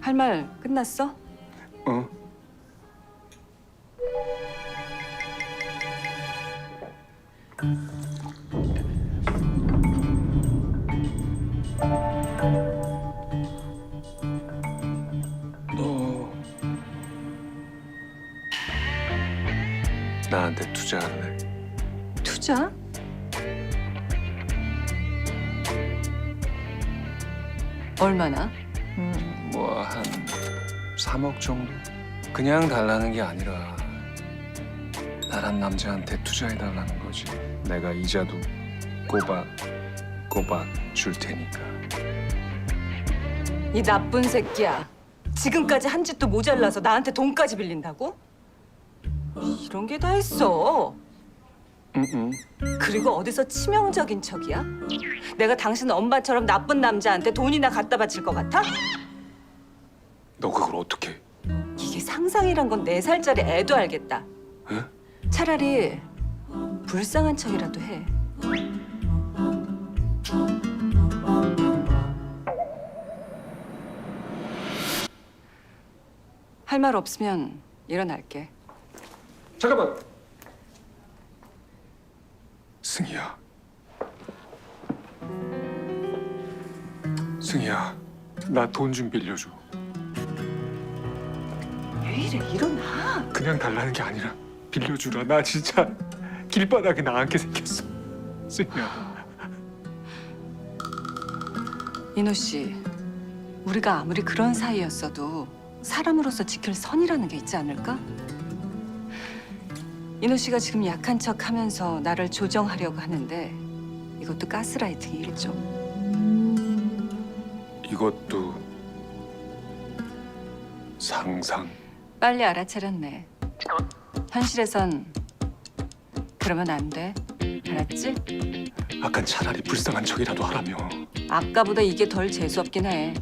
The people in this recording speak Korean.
할 말 끝났어? 어? 너 나한테 투자할래? 투자? 얼마나? 뭐 한 3억 정도? 그냥 달라는 게 아니라 나란 남자한테 투자해 달라는 거지. 내가 이자도 꼬박 꼬박 줄 테니까. 이 나쁜 새끼야. 지금까지 한 짓도 모자라서 나한테 돈까지 빌린다고? 이런 게 다 있어. 응응. 그리고 어디서 치명적인 척이야? 내가 당신 엄마처럼 나쁜 남자한테 돈이나 갖다 바칠 것 같아? 너 그걸 어떻게? 이게 상상이란 건 네 살짜리 애도 알겠다. 에? 차라리 불쌍한 척이라도 해. 할 말 없으면 일어날게. 잠깐만. 승희야. 승희야, 나 돈 좀 빌려줘. 왜 이래 일어나. 그냥 달라는 게 아니라 빌려주라. 나 진짜 길바닥에 나앉게 생겼어. 승희야. 인호 씨, 우리가 아무리 그런 사이였어도 사람으로서 지킬 선이라는 게 있지 않을까? 인호 씨가 지금 약한 척 하면서 나를 조정하려고 하는데 이것도 가스라이팅이 일종. 이것도 상상. 빨리 알아차렸네. 현실에선 그러면 안 돼. 알았지? 아깐 차라리 불쌍한 척이라도 하라며. 아까보다 이게 덜 재수없긴 해.